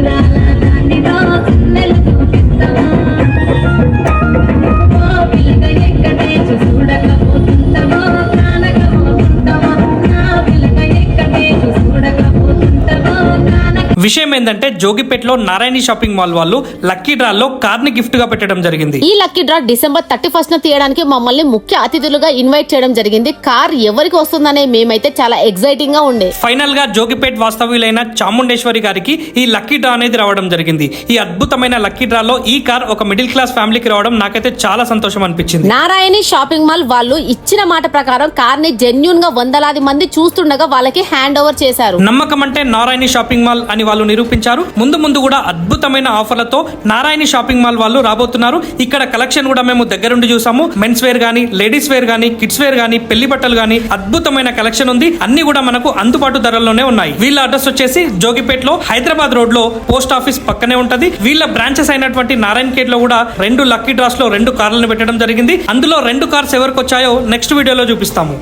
na విషయం ఏంటంటే జోగిపేటలో నారాయణి షాపింగ్ మాల్ వాళ్ళు లక్కీ డ్రాలో కార్ని గిఫ్ట్గా పెట్టడం జరిగింది. ఈ lucky draw December thirty first తీయడానికి మమ్మల్ని ముఖ్య అతిథులుగా ఇన్వైట్ చేయడం జరిగింది. కార్ ఎవరికి వస్తుందనే మేమైతే చాలా ఎక్సైటింగ్గా ఉండే. ఫైనల్గా జోగిపేట్ వాస్తవ్యులైన చాముండేశ్వరి గారికి ఈ లక్కీ డ్రా అనేది రావడం జరిగింది. ఈ అద్భుతమైన లక్కీ డ్రాలో ఈ కార్ ఒక మిడిల్ క్లాస్ ఫ్యామిలీకి రావడం నాకైతే చాలా సంతోషం అనిపించింది. నారాయణి షాపింగ్ మాల్ వాళ్ళు ఇచ్చిన మాట ప్రకారం కార్ని జెన్యున్గా వందలాది మంది చూస్తుండగా వాళ్ళకి హ్యాండ్ ఓవర్ చేశారు. నమ్మకం అంటే నారాయణి షాపింగ్ మాల్ అని వాళ్ళు నిరూపించారు. ముందు ముందు కూడా అద్భుతమైన ఆఫర్లతో నారాయణి షాపింగ్ మాల్ వాళ్ళు రాబోతున్నారు. ఇక్కడ కలెక్షన్ కూడా మేము దగ్గరుండి చూసాము. మెన్స్ వేర్ గానీ లేడీస్ వేర్ గానీ కిడ్స్ వేర్ గానీ పెళ్ళి బట్టలు గానీ అద్భుతమైన కలెక్షన్ ఉంది. అన్ని కూడా మనకు అందుబాటు ధరల్లోనే ఉన్నాయి. వీళ్ళ అడ్రస్ వచ్చేసి జోగిపేటలో హైదరాబాద్ రోడ్లో పోస్ట్ ఆఫీస్ పక్కనే ఉంటది. వీళ్ళ బ్రాంచెస్ అయినటువంటి నారాయణ కేట్లో కూడా రెండు లక్కీ డ్రాస్లో రెండు కార్లను పెట్టడం జరిగింది. అందులో రెండు కార్స్ ఎవరికి వచ్చాయో నెక్స్ట్ వీడియోలో చూపిస్తాము.